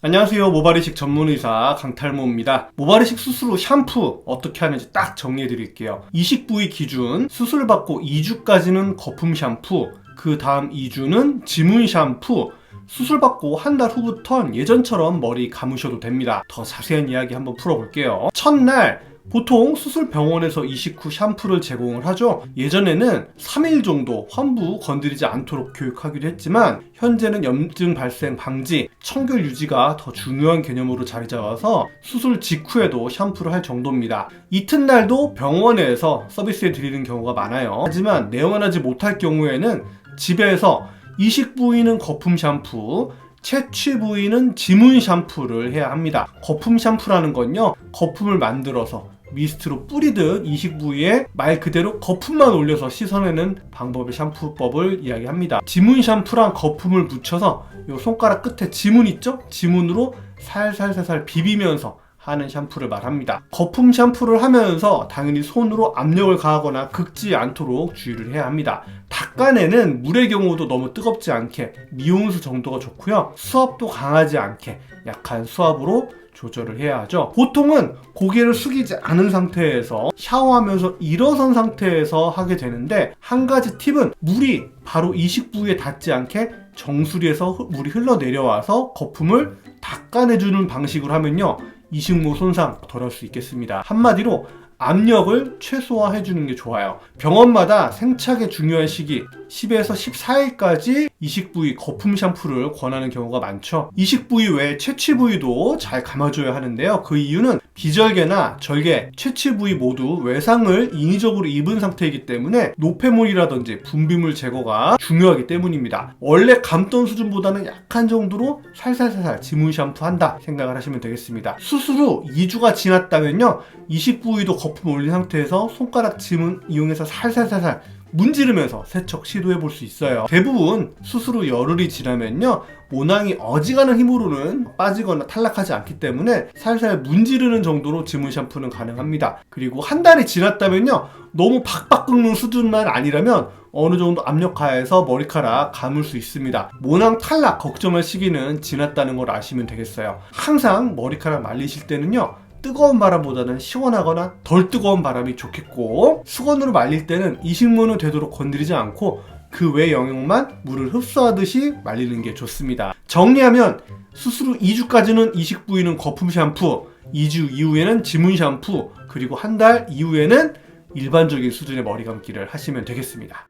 안녕하세요. 모발이식 전문의사 강탈모입니다. 모발이식 수술 후 샴푸 어떻게 하는지 딱 정리해 드릴게요. 이식 부위 기준 수술 받고 2주까지는 거품 샴푸, 그 다음 2주는 지문 샴푸, 수술 받고 한 달 후부턴 예전처럼 머리 감으셔도 됩니다. 더 자세한 이야기 한번 풀어볼게요. 첫날 보통 수술 병원에서 이식 후 샴푸를 제공을 하죠. 예전에는 3일 정도 환부 건드리지 않도록 교육하기도 했지만 현재는 염증 발생 방지, 청결 유지가 더 중요한 개념으로 자리 잡아서 수술 직후에도 샴푸를 할 정도입니다. 이튿날도 병원에서 서비스해 드리는 경우가 많아요. 하지만 내원하지 못할 경우에는 집에서 이식 부위는 거품 샴푸, 채취 부위는 지문 샴푸를 해야 합니다. 거품 샴푸라는 건요, 거품을 만들어서 미스트로 뿌리듯 이식 부위에 말 그대로 거품만 올려서 씻어내는 방법의 샴푸법을 이야기합니다. 지문 샴푸랑 거품을 묻혀서 요 손가락 끝에 지문 있죠? 지문으로 살살살살 비비면서 하는 샴푸를 말합니다. 거품 샴푸를 하면서 당연히 손으로 압력을 가하거나 긁지 않도록 주의를 해야 합니다. 닦아내는 물의 경우도 너무 뜨겁지 않게 미온수 정도가 좋고요. 수압도 강하지 않게 약한 수압으로 조절을 해야 하죠. 보통은 고개를 숙이지 않은 상태에서 샤워하면서 일어선 상태에서 하게 되는데 한 가지 팁은 물이 바로 이식 부위에 닿지 않게 정수리에서 흐- 물이 흘러내려와서 거품을 닦아내주는 방식으로 하면요. 이식모 손상 덜할 수 있겠습니다. 한마디로 압력을 최소화해 주는 게 좋아요. 병원마다 생착에 중요한 시기 10에서 14일까지 이식 부위 거품 샴푸를 권하는 경우가 많죠. 이식 부위 외에 채취 부위도 잘 감아줘야 하는데요. 그 이유는 비절개나 절개, 채취 부위 모두 외상을 인위적으로 입은 상태이기 때문에 노폐물이라든지 분비물 제거가 중요하기 때문입니다. 원래 감던 수준보다는 약한 정도로 살살살살 지문 샴푸한다 생각을 하시면 되겠습니다. 수술 후 2주가 지났다면요. 이식 부위도 거품 올린 상태에서 손가락 지문 이용해서 살살살살 문지르면서 세척 시도해 볼 수 있어요. 대부분 수술 후 열흘이 지나면요. 모낭이 어지간한 힘으로는 빠지거나 탈락하지 않기 때문에 살살 문지르는 정도로 지문 샴푸는 가능합니다. 그리고 한 달이 지났다면요. 너무 팍팍 긁는 수준만 아니라면 어느 정도 압력 가해서 머리카락 감을 수 있습니다. 모낭 탈락 걱정할 시기는 지났다는 걸 아시면 되겠어요. 항상 머리카락 말리실 때는요. 뜨거운 바람보다는 시원하거나 덜 뜨거운 바람이 좋겠고 수건으로 말릴 때는 이식물은 되도록 건드리지 않고 그 외 영역만 물을 흡수하듯이 말리는 게 좋습니다. 정리하면 수술 후 2주까지는 이식 부위는 거품 샴푸, 2주 이후에는 지문 샴푸, 그리고 한 달 이후에는 일반적인 수준의 머리 감기를 하시면 되겠습니다.